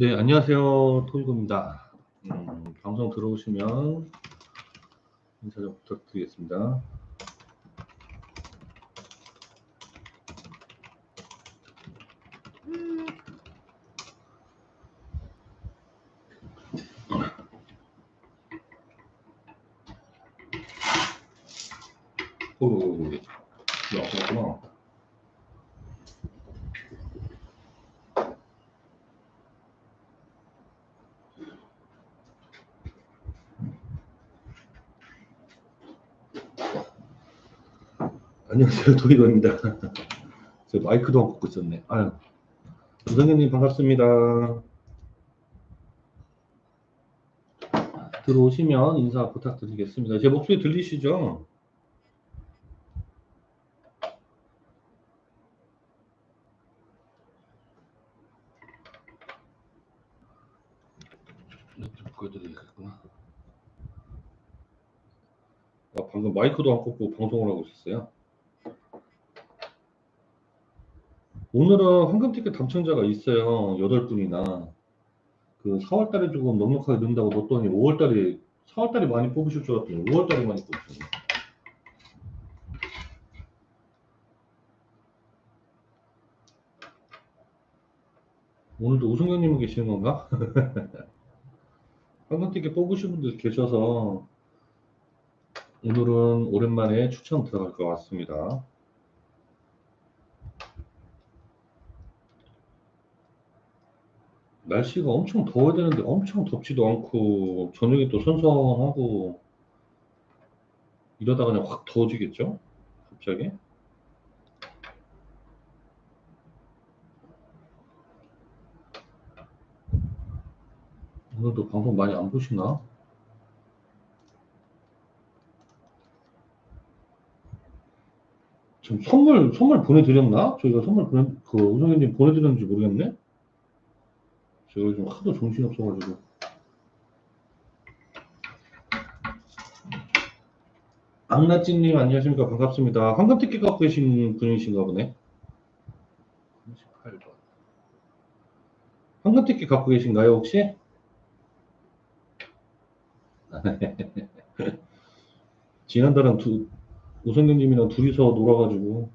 네, 안녕하세요. 토이고입니다. 음, 방송 들어오시면 인사 좀 부탁드리겠습니다. 오오오, 야, 그렇구나. 안녕하세요. 도이거입니다. 저 마이크도 안 꽂고 있었네. 아유. 선생님 반갑습니다. 들어오시면 인사 부탁드리겠습니다. 제 목소리 들리시죠? 좀 보여드리겠구나. 아, 방금 마이크도 안 꽂고 방송을 하고 있었어요. 오늘은 황금 티켓 당첨자가 있어요. 8분이나. 그 4월 달에 조금 넉넉하게 넣는다고 넣었더니 5월 달에 4월 달에 많이 뽑으실 줄 알았더니 5월 달에 많이 뽑으셨네. 오늘도 우승현님은 계시는 건가? 황금 티켓 뽑으신 분들 계셔서 오늘은 오랜만에 추천 들어갈 것 같습니다. 날씨가 엄청 더워야 되는데 엄청 덥지도 않고 저녁에 또 선선하고 이러다 그냥 확 더워지겠죠? 갑자기? 오늘도 방송 많이 안 보시나? 지금 선물 선물 보내드렸나? 저희가 선물 보내 그 우성현님 보내드렸는지 모르겠네. 제가 요즘 하도 정신이 없어가지고. 악나찌님 안녕하십니까 반갑습니다. 황금 티켓 갖고 계신 분이신가 보네. 38번. 황금 티켓 갖고 계신가요 혹시? 지난달은 두 우성경님이랑 둘이서 놀아가지고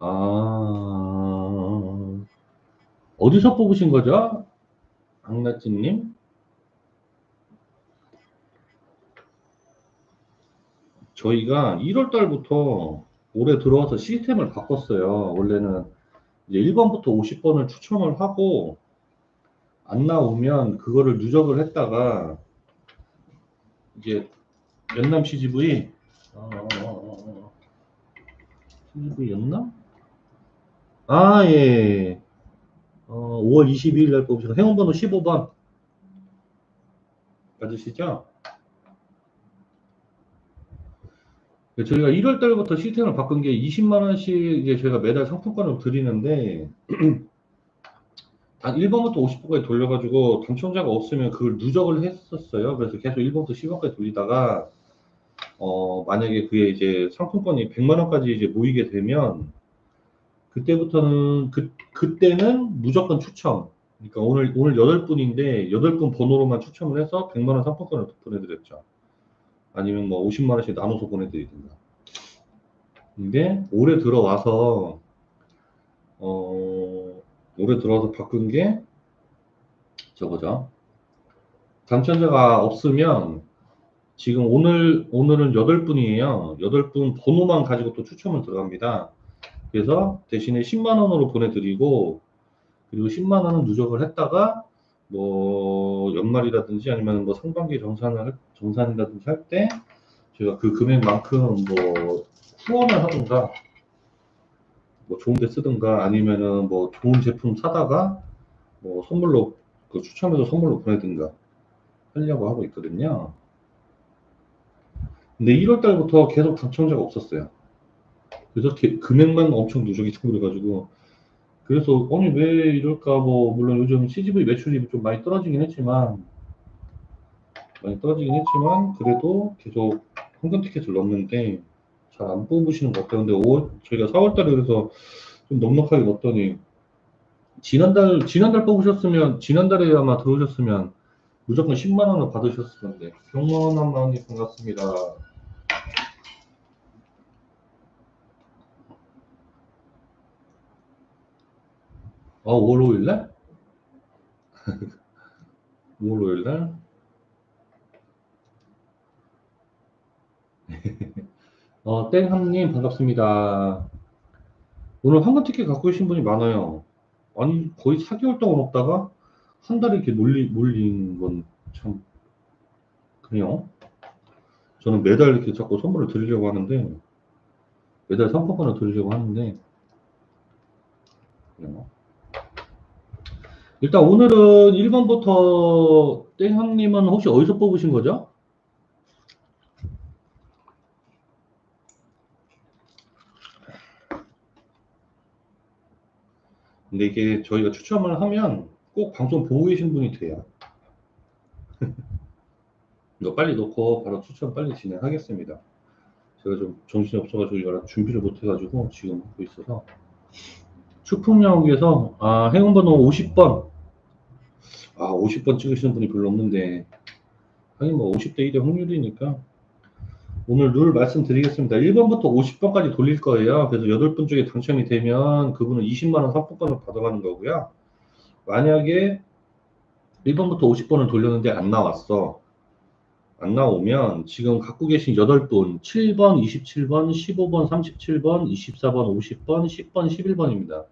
아 어디서 뽑으신 거죠? 악나찌님? 저희가 1월 달부터 올해 들어와서 시스템을 바꿨어요. 원래는 이제 1번부터 50번을 추첨을 하고 안 나오면 그거를 누적을 했다가 이제 연남 CGV 어, 어, 어, 어. CGV였나? 아 예. 어, 5월 22일 날 뽑으신 행운번호 15번 맞으시죠? 네, 저희가 1월 달부터 시스템을 바꾼 게 20만 원씩 이제 저희가 매달 상품권을 드리는데 단 1번부터 50번까지 돌려가지고 당첨자가 없으면 그걸 누적을 했었어요. 그래서 계속 1번부터 10번까지 돌리다가 어 만약에 그게 이제 상품권이 100만 원까지 이제 모이게 되면 그때부터는 그 그때는 무조건 추첨. 그러니까 오늘 오늘 8분인데 8분 번호로만 추첨을 해서 100만 원 상품권을 보내드렸죠. 아니면 뭐 50만 원씩 나눠서 보내드리든가. 근데 올해 들어와서 어 올해 들어와서 바꾼 게 저거죠. 당첨자가 없으면 지금 오늘 오늘은 8분이에요. 8분 번호만 가지고 또 추첨을 들어갑니다. 그래서 대신에 10만 원으로 보내드리고 그리고 10만 원은 누적을 했다가 뭐 연말이라든지 아니면 뭐 상반기 정산을 정산이라든지 할 때 제가 그 금액만큼 뭐 후원을 하든가 뭐 좋은 데 쓰든가 아니면은 뭐 좋은 제품 사다가 뭐 선물로 그 추첨해서 선물로 보내든가 하려고 하고 있거든요. 근데 1월 달부터 계속 당첨자가 없었어요. 그래서 게- 금액만 엄청 누적이 되고 그래가지고 그래서 아니 왜 이럴까 뭐 물론 요즘 CGV 매출이 좀 많이 떨어지긴 했지만 많이 떨어지긴 했지만 그래도 계속 황금 티켓을 넣었는데 잘 안 뽑으시는 것 같아요. 근데 5월 저희가 4월 달에 그래서 좀 넉넉하게 넣었더니 지난달, 지난달 뽑으셨으면, 지난달에 아마 들어오셨으면 무조건 10만 원을 받으셨을 건데. 병원한 마음이 반갑습니다. 어, 5월 5일날? 5월 5일날? 어, 땡함님 반갑습니다. 오늘 황금 티켓 갖고 계신 분이 많아요. 아니, 거의 4개월 동안 없다가 한 달에 이렇게 몰리, 몰린 건 참, 그래요. 저는 매달 이렇게 자꾸 선물을 드리려고 하는데, 매달 상품권을 드리려고 하는데, 그래요. 일단 오늘은 1번부터 땡함님은 혹시 어디서 뽑으신 거죠? 근데 이게 저희가 추첨을 하면 꼭 방송 보고 계신 분이 돼요. 이거 빨리 놓고 바로 추첨 빨리 진행하겠습니다. 제가 좀 정신이 없어가지고 여러 준비를 못 해가지고 지금 하고 있어서 추풍역에서 아, 행운번호 50번 아 50번 찍으시는 분이 별로 없는데 하긴 뭐 50대 1의 확률이니까 오늘 룰 말씀드리겠습니다. 1번부터 50번까지 돌릴 거예요. 그래서 8분 중에 당첨이 되면 그분은 20만원 상품권을 받아가는 거고요. 만약에 1번부터 50번을 돌렸는데 안 나왔어. 안 나오면 지금 갖고 계신 8분, 7번, 27번, 15번, 37번, 24번, 50번, 10번, 11번입니다.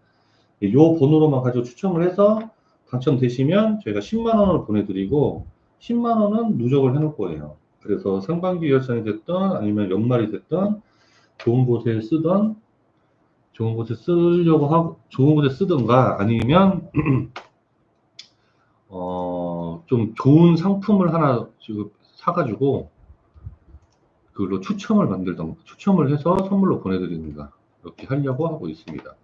이 번호로만 가지고 추첨을 해서 당첨되시면 저희가 10만 원을 보내드리고 10만 원은 누적을 해놓을 거예요. 그래서 상반기 예산이 됐든 아니면 연말이 됐든 좋은 곳에 쓰던 좋은 곳에 쓰려고 하고 좋은 곳에 쓰든가 아니면 어, 좀 좋은 상품을 하나 지금 사가지고 그걸로 추첨을 만들던 추첨을 해서 선물로 보내드립니다. 이렇게 하려고 하고 있습니다.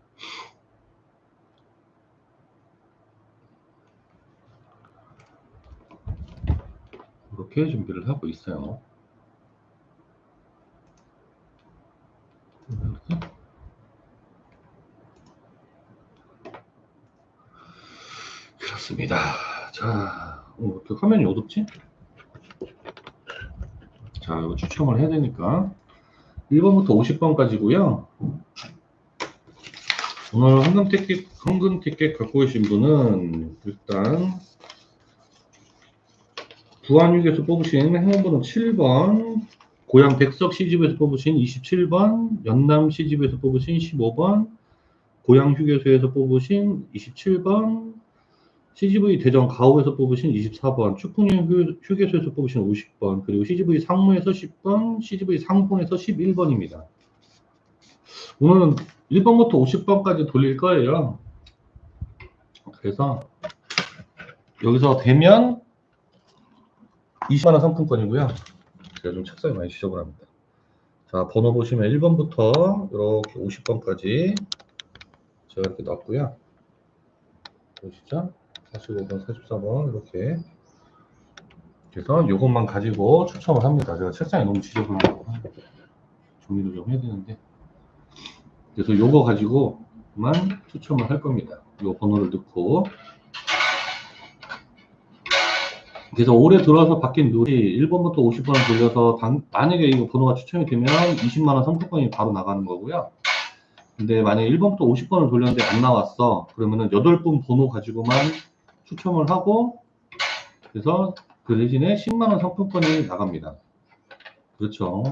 이렇게 준비를 하고 있어요. 그렇습니다. 자, 어, 이렇게 화면이 어둡지? 자, 이거 추첨을 해야 되니까 1번부터 50번까지고요. 오늘 황금 티켓, 황금 티켓 갖고 계신 분은 일단 부안육에서 뽑으신 행운번호 7번, 고향 백석 시집에서 뽑으신 27번, 연남 시집에서 뽑으신 15번, 고향 휴게소에서 뽑으신 27번, CGV 대전 가옥에서 뽑으신 24번, 축구님 휴게소에서 뽑으신 50번, 그리고 CGV 상무에서 10번, CGV 상봉에서 11번입니다. 오늘은 1번부터 50번까지 돌릴 거예요. 그래서 여기서 되면 20만원 상품권이고요. 제가 좀 책상이 많이 지저분합니다. 자, 번호 보시면 1번부터 이렇게 50번까지 제가 이렇게 놨고요. 보시죠? 45번, 44번 이렇게 그래서 이것만 가지고 추첨을 합니다. 제가 책상이 너무 지저분하고 정리를 좀 해야 되는데 그래서 이거 가지고만 추첨을 할 겁니다. 이 번호를 넣고 그래서 올해 들어와서 바뀐 룰이 1번부터 50번을 돌려서 단, 만약에 이거 번호가 추첨이 되면 20만원 상품권이 바로 나가는 거고요. 근데 만약에 1번부터 50번을 돌렸는데 안 나왔어. 그러면은 8분 번호 가지고만 추첨을 하고 그래서 그 대신에 10만원 상품권이 나갑니다. 그렇죠.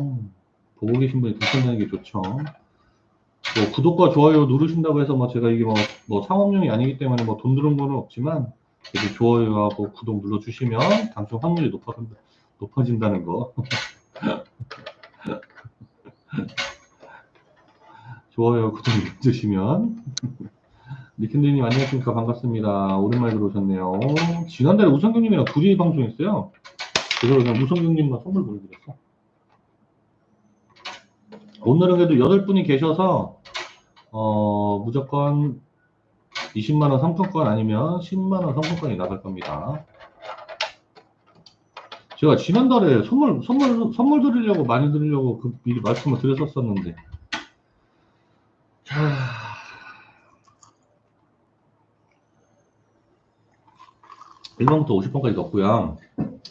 보고 계신 분이 당첨되는 게 좋죠. 뭐 구독과 좋아요 누르신다고 해서 뭐 제가 이게 뭐, 뭐 상업용이 아니기 때문에 뭐 돈 드는 거는 없지만 그래도 좋아요하고 구독 눌러주시면 당첨 확률이 높아, 높아진다는 거. 좋아요, 구독 눌러주시면. 니켄드님 안녕하십니까. 반갑습니다. 오랜만에 들어오셨네요. 지난달에 우성경님이랑 둘이 방송했어요. 그래서 그냥 우성경님만 선물 보내드렸어. 오늘은 그래도 8분이 계셔서, 어, 무조건 20만원 상품권 아니면 10만원 상품권이 나갈 겁니다. 제가 지난달에 선물, 선물, 선물 드리려고 많이 드리려고 그 미리 말씀을 드렸었었는데. 자. 1번부터 50번까지 넣었고요.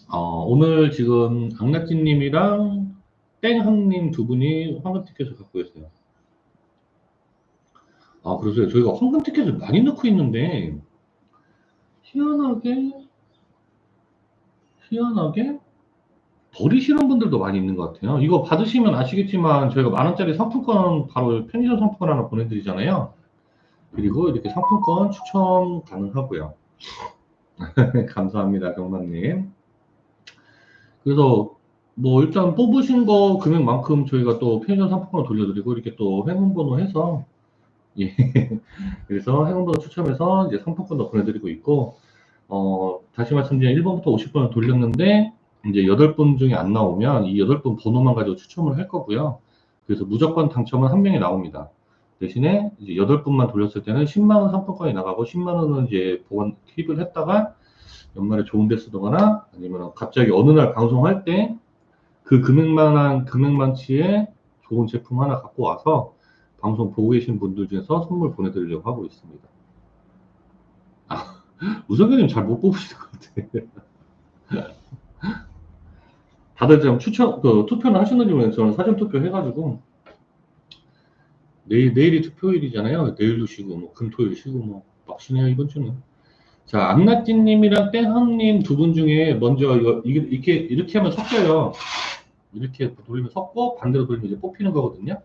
어, 오늘 지금 악낙진님이랑 땡항님 두 분이 황금 티켓을 갖고 계세요. 아, 그래서 저희가 황금 티켓을 많이 넣고 있는데, 희한하게, 희한하게, 버리시는 분들도 많이 있는 것 같아요. 이거 받으시면 아시겠지만, 저희가 만원짜리 상품권, 바로 편의점 상품권 하나 보내드리잖아요. 그리고 이렇게 상품권 추첨 가능하고요. 감사합니다, 경만님. 그래서 뭐 일단 뽑으신 거 금액만큼 저희가 또 편의점 상품권 돌려드리고 이렇게 또 행운번호 해서 예 그래서 행운번호 추첨해서 이제 상품권도 보내드리고 있고 어 다시 말씀드리면 1번부터 50번을 돌렸는데 이제 8분 중에 안 나오면 이 8분 번호만 가지고 추첨을 할 거고요. 그래서 무조건 당첨은 한 명이 나옵니다. 대신에 이제 8분만 돌렸을 때는 10만원 상품권이 나가고 10만원은 이제 보관 킵을 했다가 연말에 좋은 데 쓰거나 아니면 갑자기 어느 날 방송할 때 그 금액만한 금액만치의 좋은 제품 하나 갖고 와서 방송 보고 계신 분들 중에서 선물 보내드리려고 하고 있습니다. 아, 우석이님 잘 못 뽑으시는 것 같아요. 다들 지금 추천, 그 투표는 하시는지 모르겠는데 저는 사전 투표 해가지고 내일, 내일이 투표일이잖아요. 내일도 쉬고, 뭐, 금 토일 쉬고, 뭐, 빡시네요, 이번 주는. 자, 안나띠님이랑 땡항님 두 분 중에 먼저 이거, 이렇게, 이렇게 하면 섞여요. 이렇게 돌리면 섞고, 반대로 돌리면 이제 뽑히는 거거든요.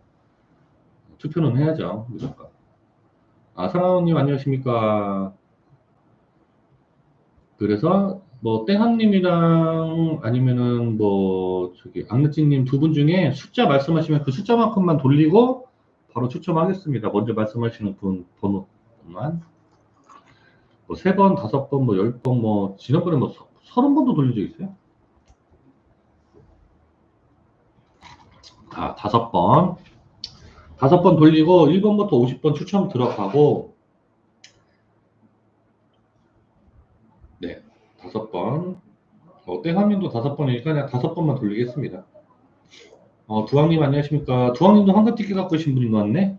투표는 해야죠, 무조건. 아, 사랑님 안녕하십니까. 그래서, 뭐, 땡항님이랑 아니면은 뭐, 저기, 악느찌님 두 분 중에 숫자 말씀하시면 그 숫자만큼만 돌리고, 바로 추첨하겠습니다. 먼저 말씀하시는 분 번호만. 뭐, 세 번, 다섯 번, 뭐, 열 번, 뭐, 지난번에 뭐, 서- 서른 번도 돌린 적 있어요? 아, 다섯 번. 다섯 번 돌리고, 1번부터 50번 추첨 들어가고, 네, 다섯 번. 어, 땡함님도 다섯 번이니까 그냥 다섯 번만 돌리겠습니다. 어, 두왕님 안녕하십니까. 두왕님도 황금 티켓 갖고 계신 분이 왔네?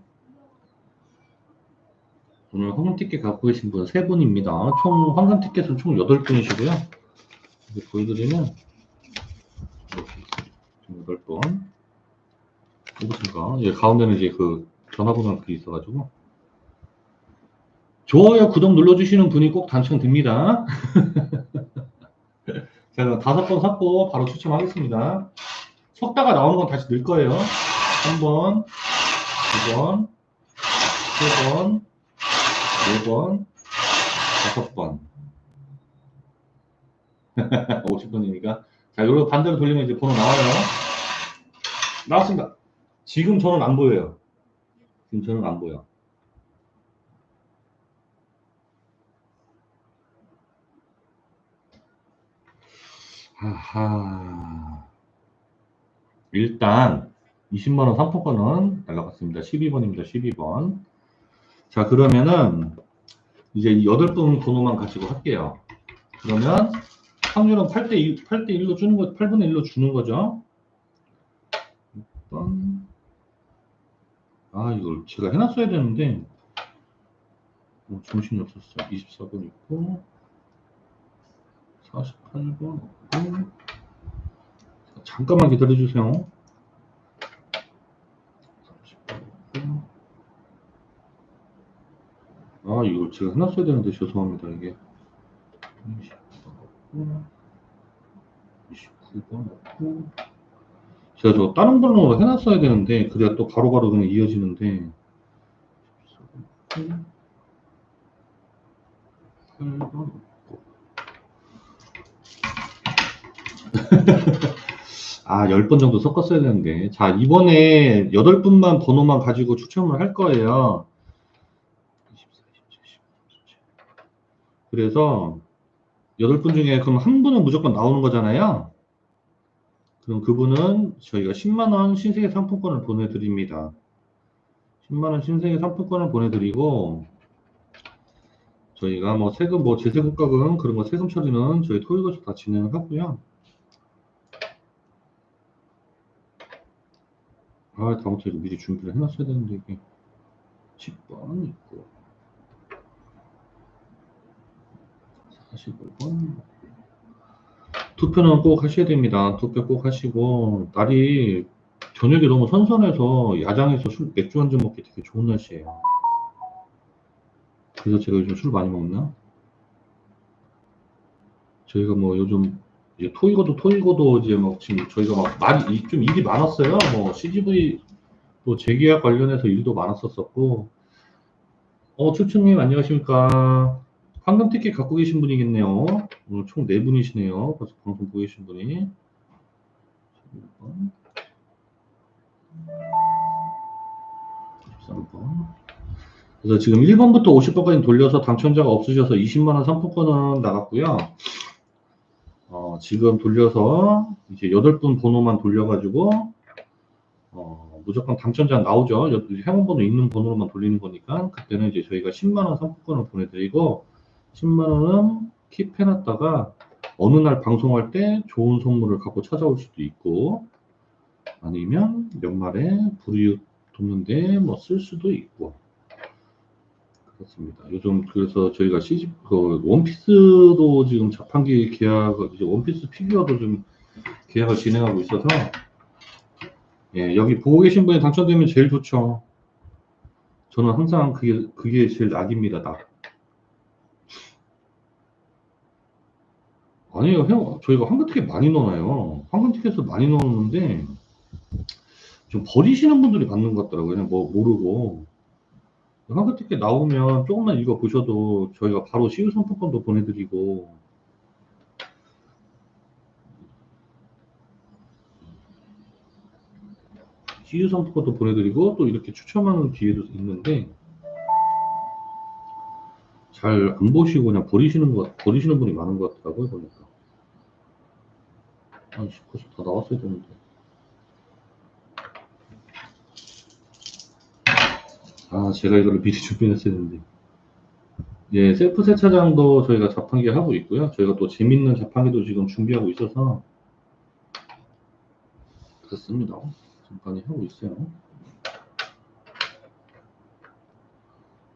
오늘 황금 티켓 갖고 계신 분 세 분입니다. 총 황금 티켓은 총 여덟 분이시고요. 이렇게 보여드리면 이렇 누구신가? 예, 가운데는 이제 그 전화번호가 그 있어가지고 좋아요, 구독 눌러주시는 분이 꼭 당첨됩니다. 제가 다섯 번 샀고 바로 추첨하겠습니다. 속다가 나오는 건 다시 넣을 거예요. 한 번, 두 번, 세 번, 네 번, 다섯 번. 50번이니까. 자, 요거 반대로 돌리면 이제 번호 나와요. 나왔습니다. 지금 저는 안 보여요. 지금 저는 안 보여. 하하. 일단 20만원 상품권은 날라갔습니다. 12번입니다. 12번. 자, 그러면은 이제 이 8분 번호만 가지고 할게요. 그러면 확률은 8대 2, 8대 1로 주는 거, 8분의 1로 주는 거죠. 6번. 아, 이걸 제가 해놨어야 되는데, 어, 정신이 없었어. 24번 있고, 48번 있고, 잠깐만 기다려주세요. 38번. 아, 이걸 제가 해놨어야 되는데, 죄송합니다, 이게. 20번, 29번 없고, 제가 저 다른 번호로 해놨어야 되는데, 그래야 또 바로바로 그냥 이어지는데, 8번 없고. 아, 10번 정도 섞었어야 되는데. 자, 이번에 8분만 번호만 가지고 추첨을 할 거예요. 24, 27, 18, 17. 그래서 8분 중에 그럼 한 분은 무조건 나오는 거잖아요. 그럼 그분은 저희가 10만원 신세계 상품권을 보내드립니다. 10만원 신세계 상품권을 보내드리고, 저희가 뭐 세금, 뭐 재세금 가금, 그런 거 세금 처리는 저희 토요일까지 다 진행을 하고요. 아, 다음부터 이거 미리 준비를 해놨어야 되는데, 이게. 10번 있고. 45번. 투표는 꼭 하셔야 됩니다. 투표 꼭 하시고, 날이 저녁에 너무 선선해서 야장에서 술, 맥주 한 잔 먹기 되게 좋은 날씨예요. 그래서 제가 요즘 술 많이 먹나? 저희가 뭐 요즘 이제 토익어도 토익어도 이제 막 지금 저희가 막 많이 이- 좀 일이 많았어요. 뭐 CGV 또 재계약 관련해서 일도 많았었었고. 어, 추천님 안녕하십니까? 황금 티켓 갖고 계신 분이겠네요. 오늘 총네 분이시네요. 벌써 방송 보고 계신 분이. 13번. 그래서 지금 1번부터 50번까지 돌려서 당첨자가 없으셔서 20만원 상품권은 나갔고요. 어, 지금 돌려서 이제 8분 번호만 돌려가지고, 어, 무조건 당첨자 나오죠. 여- 행운번호 있는 번호로만 돌리는 거니까, 그때는 이제 저희가 10만원 상품권을 보내드리고, 10만 원은 킵해놨다가, 어느 날 방송할 때 좋은 선물을 갖고 찾아올 수도 있고, 아니면 연말에 불이웃 돕는데 뭐 쓸 수도 있고, 그렇습니다. 요즘 그래서 저희가 CG 그 원피스도 지금 자판기 계약 이제 원피스 피규어도 좀 계약을 진행하고 있어서 예 여기 보고 계신 분이 당첨되면 제일 좋죠. 저는 항상 그게 그게 제일 낙입니다. 낙. 아니에요, 형 저희가 황금 티켓 많이 넣어놔요. 황금 티켓을 많이 넣었는데 좀 버리시는 분들이 받는 것 같더라고요. 그냥 뭐 모르고. 황금 티켓 나오면 조금만 읽어 보셔도 저희가 바로 시유 상품권도 보내드리고 시유 상품권도 보내드리고 또 이렇게 추첨하는 기회도 있는데 잘 안 보시고 그냥 버리시는 것 버리시는 분이 많은 것 같더라고요 보니까 아씨 벌써 다 나왔어야 되는데 아, 제가 이거를 미리 준비했어야 했는데. 예, 셀프 세차장도 저희가 자판기 하고 있고요. 저희가 또 재밌는 자판기도 지금 준비하고 있어서 그렇습니다. 많이 하고 있어요.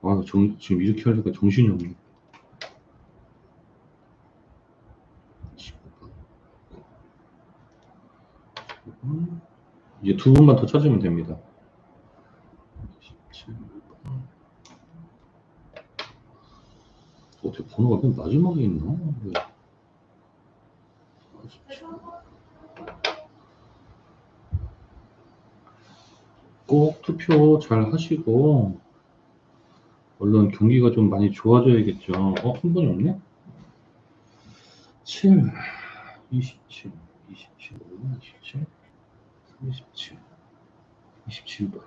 아, 정, 지금 이렇게 하려니까 정신이 없네. 15번. 이제 두 분만 더 찾으면 됩니다. 17번. 어떻게 번호가 맨 마지막에 있나? 왜? 47. 꼭 투표 잘 하시고 얼른 경기가 좀 많이 좋아져야겠죠. 어, 한 분이 없네? 7, 27, 27, 27, 37, 27번.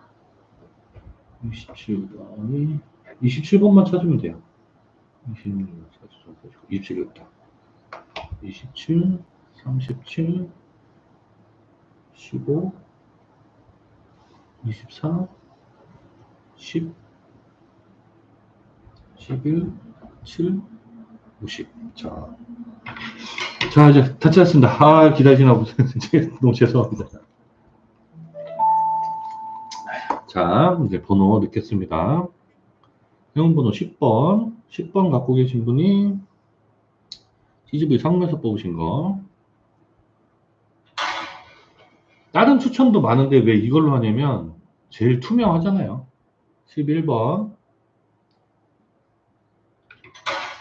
27번이 27번만 찾으면 돼요. 26, 27이었다. 27, 37, 15, 24, 10, 11, 7, 50. 자, 자 이제 다 찾았습니다. 아 기다리시나 보세요. 너무 죄송합니다. 자, 이제 번호 넣겠습니다. 회원번호 10번. 10번 갖고 계신 분이 CGV 상무에서 뽑으신 거. 다른 추천도 많은데 왜 이걸로 하냐면 제일 투명하잖아요. 11번.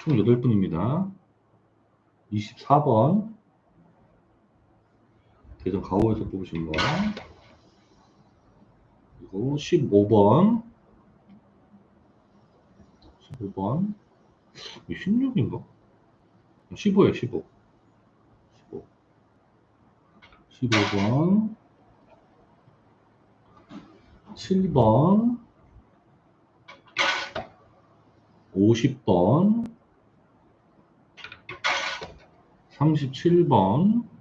총 8분입니다. 24번. 대전 가오에서 뽑으신 거. 그리고 15번. 15번. 16인가? 15에요 15 15 15번. 7번. 50번. 37번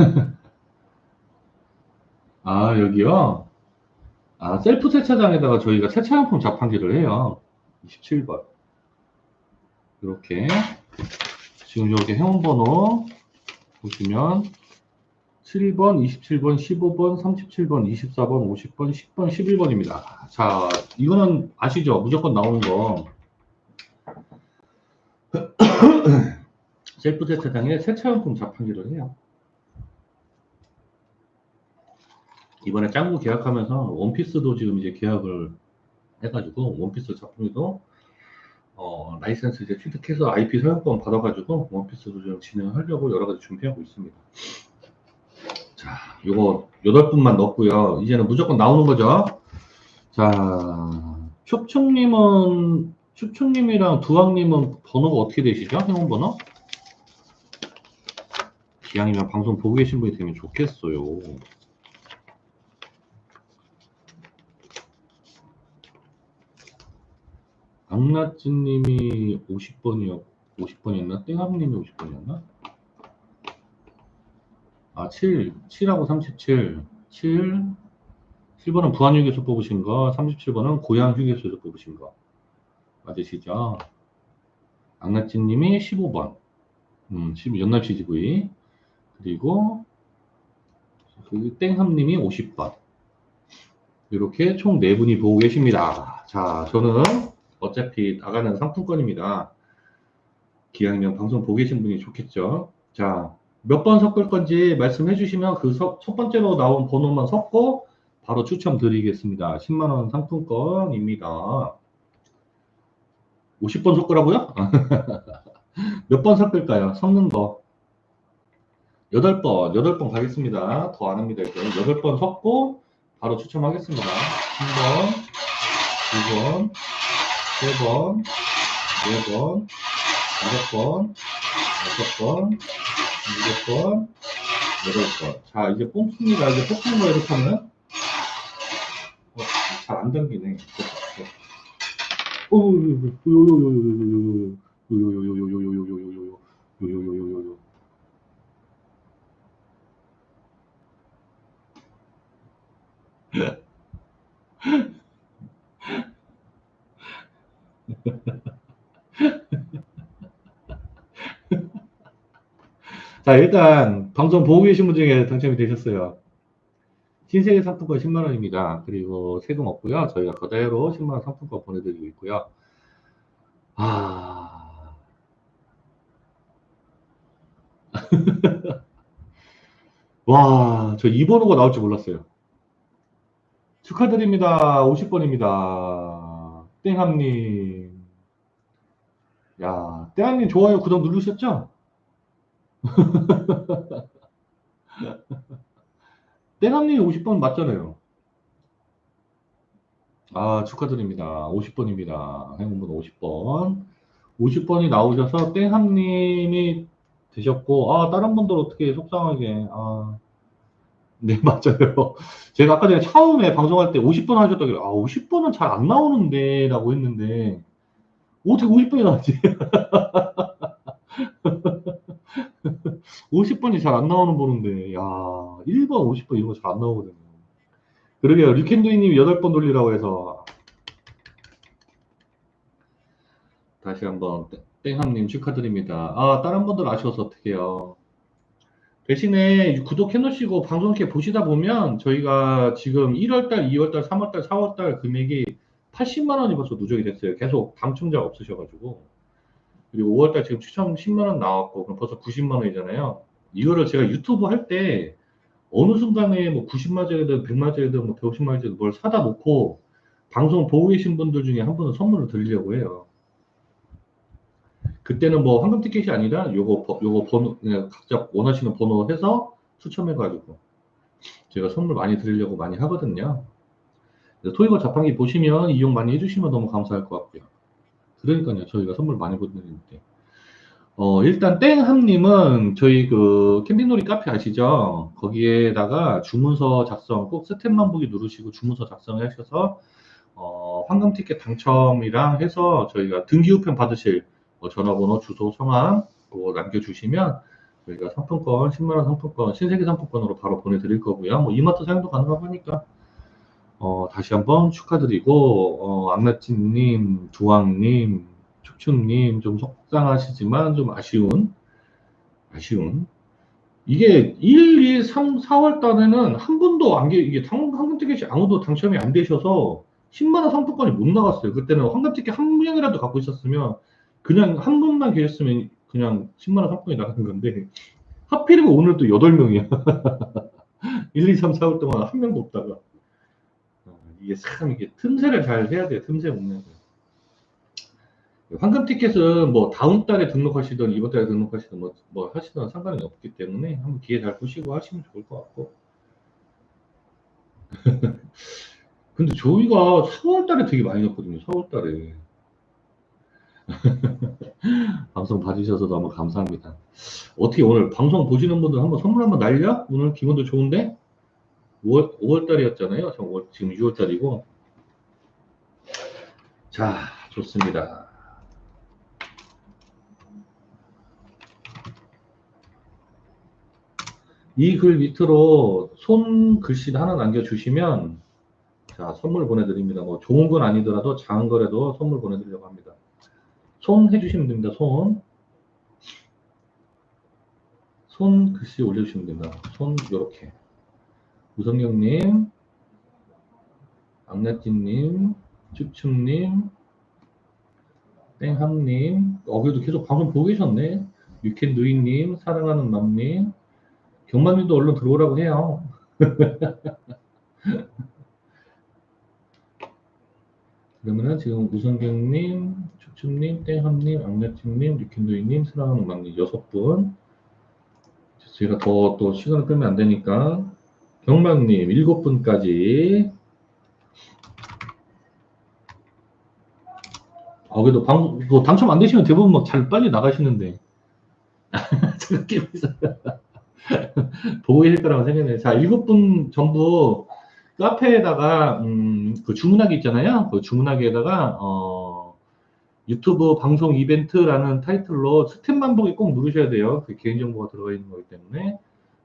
아, 여기요? 아, 셀프 세차장에다가 저희가 세차용품 자판기를 해요. 27번. 이렇게. 지금 여기 회원번호 보시면 7번, 27번, 15번, 37번, 24번, 50번, 10번, 11번입니다. 자, 이거는 아시죠? 무조건 나오는 거. 셀프 세차장에 세차용품 자판기를 해요. 이번에 짱구 계약하면서 원피스도 지금 이제 계약을 해가지고 원피스 자판기도 어, 라이센스 이제 취득해서 IP 사용권 받아가지고 원피스도 좀 진행하려고 여러 가지 준비하고 있습니다. 자, 요거 여덟 분만 넣었고요. 이제는 무조건 나오는 거죠. 자, 촉촉님은 촉촉님이랑 두학님은 번호가 어떻게 되시죠? 행운 번호? 기왕이면 방송 보고 계신 분이 되면 좋겠어요. 악나찌님이 50번이었, 50번이었나? 땡함님이 50번이었나? 아, 7, 7하고 37, 7, 7번은 부안휴게소 뽑으신 거, 37번은 고양휴게소에서 뽑으신 거. 맞으시죠? 악나찌님이 15번, 음, 15, 연납 CGV, 그리고 그 땡함님이 50번. 이렇게 총 4분이 보고 계십니다. 자, 저는 어차피 나가는 상품권입니다. 기왕이면 방송 보고 계신 분이 좋겠죠. 자, 몇 번 섞을 건지 말씀해 주시면 그 첫 번째로 나온 번호만 섞고 바로 추첨드리겠습니다. 10만원 상품권입니다. 50번 섞으라고요? 몇 번 섞을까요? 섞는 거. 8번, 8번 가겠습니다. 더 안 합니다. 이제 8번 섞고 바로 추첨하겠습니다. 1번, 2번, 3번, 4번, 5번, 6번, 7번, 8번. 자, 이제 뽕습니다. 이제 뽑히는 거 이렇게 하면 어, 잘 안 당기네. 자, 일단 방송 보고 계신 분 중에 당첨이 되셨어요. 신세계 상품권 10만원입니다. 그리고 세금 없고요. 저희가 그대로 10만원 상품권 보내드리고 있고요. 아. 와, 저 2번호가 나올 줄 몰랐어요. 축하드립니다. 50번입니다. 땡함님. 야, 땡함님 좋아요, 구독 누르셨죠? 땡함님 50번 맞잖아요. 아, 축하드립니다. 50번입니다. 행운번 50번. 50번이 나오셔서 땡함님이 되셨고, 아, 다른 분들 어떻게 속상하게, 아. 네, 맞아요. 제가 아까 전에 처음에 방송할 때 50번 하셨다길래, 아, 50번은 잘 안 나오는데, 라고 했는데, 어떻게 50번이 나왔지? 50번이 잘 안 나오는 보는데, 야, 1번, 50번 이런 거 잘 안 나오거든요. 그러게요. 리켄도이님이 8번 돌리라고 해서. 다시 한번, 땡함님 축하드립니다. 아, 다른 분들 아쉬워서 어떡해요. 대신에 구독해 놓으시고 방송 이렇게 보시다 보면 저희가 지금 1월달, 2월달, 3월달, 4월달 금액이 80만 원이 벌써 누적이 됐어요. 계속 당첨자가 없으셔가지고. 그리고 5월달 지금 추첨 10만 원 나왔고, 그럼 벌써 90만 원이잖아요. 이거를 제가 유튜브 할 때 어느 순간에 뭐 90만원짜리든 100만원짜리든 뭐 150만원짜리든 뭘 사다 놓고 방송 보고 계신 분들 중에 한 분은 선물을 드리려고 해요. 그때는 뭐 황금 티켓이 아니라 요거 버- 요거 번호 그냥 각자 원하시는 번호 해서 추첨해 가지고 제가 선물 많이 드리려고 많이 하거든요. 토이거 자판기 보시면 이용 많이 해주시면 너무 감사할 것 같고요. 그러니까요, 저희가 선물 많이 보내드리는데. 어, 일단 땡함님은 저희 그 캠핑놀이 카페 아시죠? 거기에다가 주문서 작성 꼭 스텝만 보기 누르시고 주문서 작성을 하셔서 어, 황금 티켓 당첨이랑 해서 저희가 등기 우편 받으실 뭐 전화번호, 주소, 성함 그거 남겨주시면 저희가 상품권, 10만 원 상품권, 신세계 상품권으로 바로 보내드릴 거고요. 뭐 이마트 사용도 가능하고 하니까 어, 다시 한번 축하드리고 어, 악나찌님, 두왕님, 축축님 좀 속상하시지만 좀 아쉬운 아쉬운 이게 1, 2, 3, 4월 달에는 한 분도 안, 계- 이게 당- 황금 티켓이 아무도 당첨이 안 되셔서 10만원 상품권이 못 나갔어요. 그때는 황금 티켓 한 명이라도 갖고 있었으면 그냥 한 분만 계셨으면 그냥 10만원 상품이 나가는 건데 하필이면 오늘 또 8명이야. 1, 2, 3, 4월 동안 한 명도 없다가. 어, 이게 참, 이게 틈새를 잘 해야 돼요. 틈새 없는. 황금 티켓은 뭐 다음 달에 등록하시든 이번 달에 등록하시든 뭐, 뭐 하시든 상관이 없기 때문에 한번 기회 잘 보시고 하시면 좋을 것 같고. 근데 저희가 4월 달에 되게 많이 넣었거든요. 4월 달에. 방송 봐주셔서 너무 감사합니다. 어떻게 오늘 방송 보시는 분들 한번 선물 한번 날려? 오늘 기분도 좋은데? 5월, 5월 달이었잖아요. 저 5월, 지금 6월 달이고. 자, 좋습니다. 이 글 밑으로 손 글씨 하나 남겨주시면 자, 선물 보내드립니다. 뭐 좋은 건 아니더라도 작은 거라도 선물 보내드리려고 합니다. 손 해주시면 됩니다. 손. 손 글씨 올려주시면 됩니다. 손 요렇게. 우성경님, 악나띠님, 쭈춤님, 땡함님, 어, 그래도 계속 방송 보고 계셨네. 유캔누이님, 사랑하는 맘님, 경만님도 얼른 들어오라고 해요. 그러면은 지금 우성경님, 추춤님, 땡함님, 악나팀님, 유캔도이님, 사랑하는 맘님 여섯 분. 제가 더 또 시간을 끌면 안 되니까 경만님 일곱 분까지. 아 그래도 방, 뭐 당첨 안 되시면 대부분 막 잘 빨리 나가시는데. 제가 끼고. 보고 계실 거라고 생각해요. 자, 일곱 분 전부 카페에다가 음, 그 주문하기 있잖아요. 그 주문하기에다가 어, 유튜브 방송 이벤트라는 타이틀로 스텝만 보기 꼭 누르셔야 돼요. 그 개인정보가 들어가 있는 거기 때문에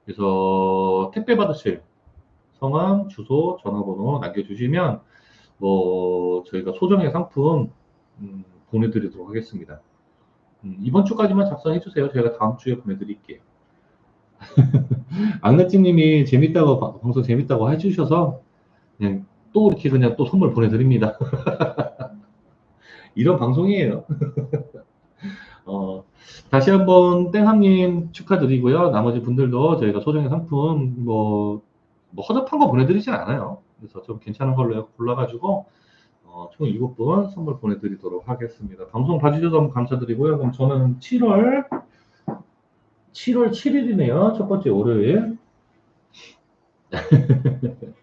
그래서 택배 받으실 성함, 주소, 전화번호 남겨주시면 뭐 저희가 소정의 상품 음, 보내드리도록 하겠습니다. 음, 이번 주까지만 작성해 주세요. 저희가 다음 주에 보내드릴게요. 악나찌님이 재밌다고 바- 방송 재밌다고 해주셔서 그냥 또 이렇게 그냥 또 선물 보내드립니다. 이런 방송이에요. 어, 다시 한번 땡함님 축하드리고요. 나머지 분들도 저희가 소정의 상품 뭐, 뭐 허접한 거 보내드리진 않아요. 그래서 좀 괜찮은 걸로 골라가지고 어, 총 7분 선물 보내드리도록 하겠습니다. 방송 봐주셔서 감사드리고요. 그럼 저는 7월 7월 7일이네요. 첫 번째 월요일.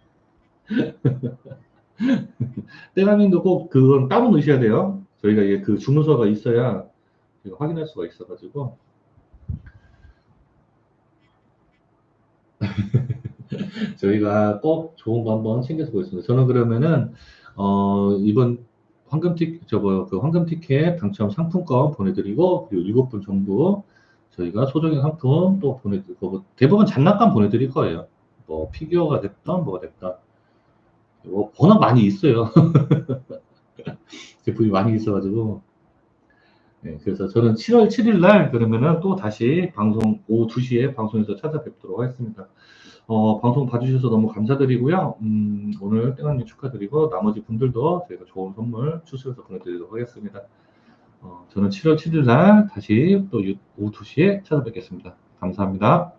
때라님도 꼭 그건 따로 넣으셔야 돼요. 저희가 이게 그 주문서가 있어야 확인할 수가 있어가지고. 저희가 꼭 좋은 거 한번 챙겨서 보겠습니다. 저는 그러면은, 어, 이번 황금 티, 저거, 그 황금 티켓 당첨 상품권 보내드리고, 그리고 일곱 분 정도 저희가 소정의 상품 또 보내드리고, 뭐 대부분 장난감 보내드릴 거예요. 뭐, 피규어가 됐던, 뭐가 됐던. 뭐, 워낙 많이 있어요. 제품이 많이 있어가지고. 네, 그래서 저는 7월 7일 날 그러면은 또 다시 방송 오후 2시에 방송에서 찾아뵙도록 하겠습니다. 어, 방송 봐주셔서 너무 감사드리고요. 음, 오늘 땡한님 축하드리고 나머지 분들도 저희가 좋은 선물 추수해서 보내드리도록 하겠습니다. 어, 저는 7월 7일 날 다시 또 유- 오후 2시에 찾아뵙겠습니다. 감사합니다.